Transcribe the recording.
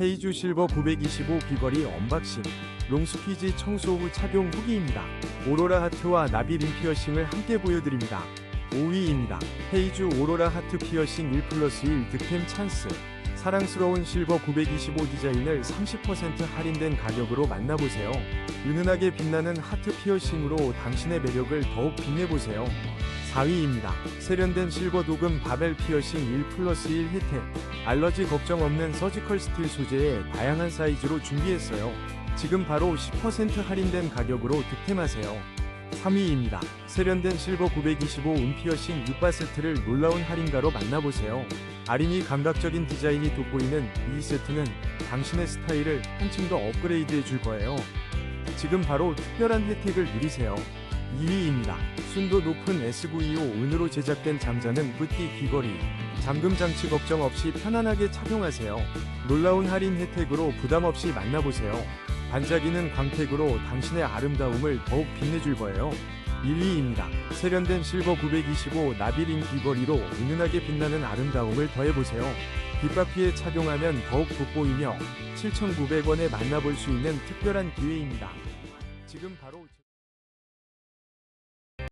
헤이주 실버 925 귀걸이 언박싱 롱스퀴즈 청소 후 착용 후기입니다. 오로라 하트와 나비 링 피어싱을 함께 보여드립니다. 5위입니다. 헤이주 오로라 하트 피어싱 1 플러스 1 득템 찬스 사랑스러운 실버 925 디자인을 30% 할인된 가격으로 만나보세요. 은은하게 빛나는 하트 피어싱으로 당신의 매력을 더욱 빛내보세요. 4위입니다. 세련된 실버 도금 바벨 피어싱 1 플러스 1 혜택 알러지 걱정 없는 서지컬 스틸 소재의 다양한 사이즈로 준비했어요. 지금 바로 10% 할인된 가격으로 득템하세요. 3위입니다. 세련된 실버 925 은피어싱 6바 세트를 놀라운 할인가로 만나보세요. 아린이 감각적인 디자인이 돋보이는 이 세트는 당신의 스타일을 한층 더 업그레이드해 줄 거예요. 지금 바로 특별한 혜택을 누리세요. 2위입니다. 순도 높은 S925 은으로 제작된 잠자는 뿌띠 귀걸이. 잠금 장치 걱정 없이 편안하게 착용하세요. 놀라운 할인 혜택으로 부담 없이 만나보세요. 반짝이는 광택으로 당신의 아름다움을 더욱 빛내줄 거예요. 1위입니다. 세련된 실버 925 나비링 귀걸이로 은은하게 빛나는 아름다움을 더해보세요. 빗바퀴에 착용하면 더욱 돋보이며 7,900원에 만나볼 수 있는 특별한 기회입니다. 지금 바로